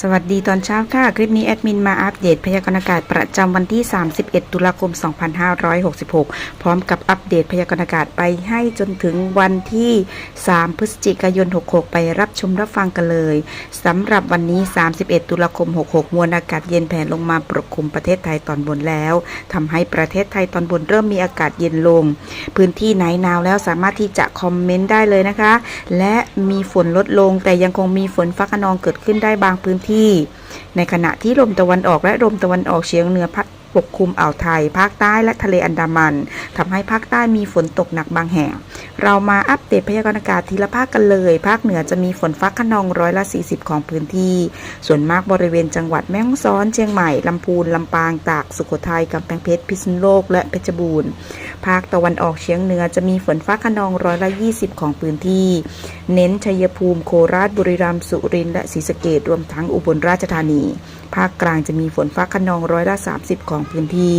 สวัสดีตอนเช้าค่ะ คลิปนี้แอดมินมาอัปเดตพยากรณ์อากาศประจำวันที่ 31 ตุลาคม 2566 พร้อมกับอัปเดตพยากรณ์อากาศไปให้จนถึงวันที่ 3 พฤศจิกายน 66 ไปรับชมรับฟังกันเลยสำหรับวันนี้ 31 ตุลาคม 66 มวลอากาศเย็นแผ่ลงมาปกคลุมประเทศไทยตอนบนแล้วทำให้ประเทศไทยตอนบนเริ่มมีอากาศเย็นลง พื้นที่ไหนหนาวแล้วสามารถที่จะคอมเมนต์ได้เลยนะคะ และมีฝนลดลงแต่ยังคงมีฝนฟ้าขนองเกิดขึ้นได้บางพื้นที่ ในขณะที่ลมตะวันออกและลมตะวันออกเฉียงเหนือพัดปกคลุมอ่าวไทย ภาคใต้และทะเลอันดามันทำให้ภาคใต้มีฝนตกหนักบางแห่ง เรามาอัปเดตพยากรณ์อากาศทีละภาคกันเลย ภาคเหนือจะมีฝนฟ้าขนองร้อยละ 40 ของพื้นที่ ส่วนมากบริเวณจังหวัดแม่ฮ่องสอนเชียงใหม่ ลำพูน ลำปาง ตาก สุโขทัย กำแพงเพชร พิษณุโลก และเพชรบูรณ์ ภาคตะวันออกเฉียงเหนือจะมีฝนฟ้าขนองร้อยละ 20 ของพื้นที่ เน้นชัยภูมิ โคราช บุรีรัมย์ สุรินทร์ และศรีสะเกษรวมทั้งอุบลราชธานี ภาคกลางจะมีฝนฟ้าขนองร้อยละ 30 ของพื้นที่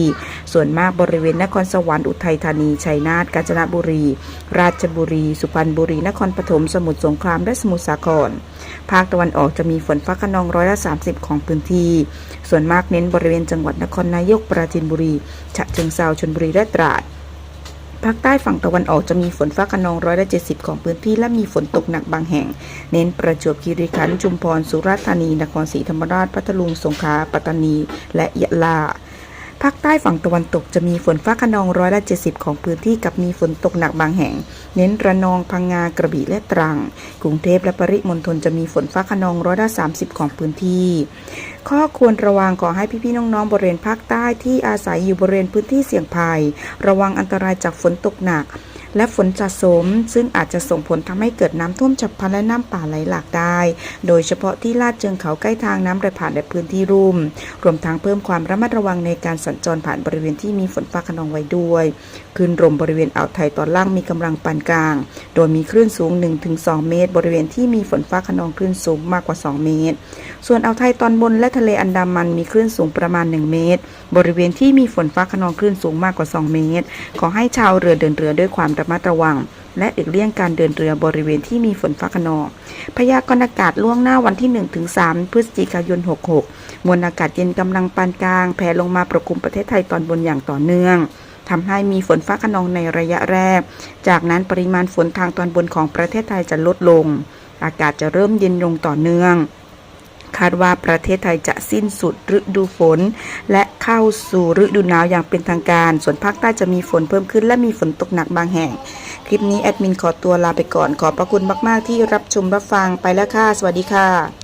ส่วนมากบริเวณนครสวรรค์อุทัยธานี ชัยนาท กาญจนบุรี ราชบุรี สุพรรณบุรี นครปฐม สมุทรสงคราม และสมุทรสาคร ภาคตะวันออกจะมีฝนฟ้าขนองร้อยละ 30 ของพื้นที่ ส่วนมากเน้นบริเวณจังหวัดนครนายก ปราจีนบุรี ฉะเชิงเทราชลบุรี และตราด ภาคใต้ฝั่งตะวันออกจะมีฝนฟ้าขนองร้อยละเจ็ดสิบของพื้นที่และมีฝนตกหนักบางแห่ง เน้นประจวบคีรีขันธ์ ชุมพร สุราษฎร์ธานี นครศรีธรรมราช พัทลุง สงขลา ปัตตานี และยะลา ภาคใต้ฝั่งตะวันตกจะมีฝนฟ้าขนองร้อยละ70 ของพื้นที่กับมีฝนตกหนักบางแห่ง เน้นระนองพังงากระบี่และตรัง กรุงเทพและปริมณฑลจะมีฝนฟ้าขนองร้อยละ30 ของพื้นที่ ข้อควรระวังขอให้พี่ๆน้องๆบริเวณภาคใต้ที่อาศัยอยู่บริเวณพื้นที่เสี่ยงภัย ระวังอันตรายจากฝนตกหนัก และฝนสะสม ซึ่งอาจจะส่งผลทำให้เกิดน้ำท่วมฉับพลันและน้ำป่าไหลหลากได้ โดยเฉพาะที่ลาดเชิงเขาใกล้ทางน้ำไหลผ่านในพื้นที่รุ่ม รวมทั้งเพิ่มความระมัดระวังในการสัญจรผ่านบริเวณที่มีฝนฟ้าขนองไว้ด้วยคลื่นลมบริเวณอ่าวไทยตอนล่างมีกำลังปานกลาง โดยมีคลื่นสูง 1-2 เมตร บริเวณที่มีฝนฟ้าขนองคลื่นสูงมากกว่า 2 เมตร ส่วนอ่าวไทยตอนบนและทะเลอันดามันมีคลื่นสูงประมาณ 1 เมตร บริเวณที่มีฝนฟ้าขนองคลื่นสูงมากกว่า 2 เมตร ขอให้ชาวเรือเดินเรือด้วยความระมัดระวัง และหลีกเลี่ยงการเดินเรือบริเวณที่มีฝนฟ้าขนอง พยากรณ์อากาศล่วงหน้าวันที่ 1-3 พฤศจิกายน 66 มวลอากาศเย็นกำลังปานกลางแผ่ลงมาปกคลุมประเทศไทยตอนบนอย่างต่อเนื่องทำให้มีฝนฟ้าขนองในระยะแรก จากนั้นปริมาณฝนทางตอนบนของประเทศไทยจะลดลง อากาศจะเริ่มเย็นลงต่อเนื่อง คาดว่าประเทศไทยจะสิ้นสุดฤดูฝน และเข้าสู่ฤดูหนาวอย่างเป็นทางการ ส่วนภาคใต้จะมีฝนเพิ่มขึ้น และมีฝนตกหนักบางแห่ง คลิปนี้แอดมินขอตัวลาไปก่อน ขอบพระคุณมาก ๆ ที่รับชมรับฟังไปแล้วค่ะ สวัสดีค่ะ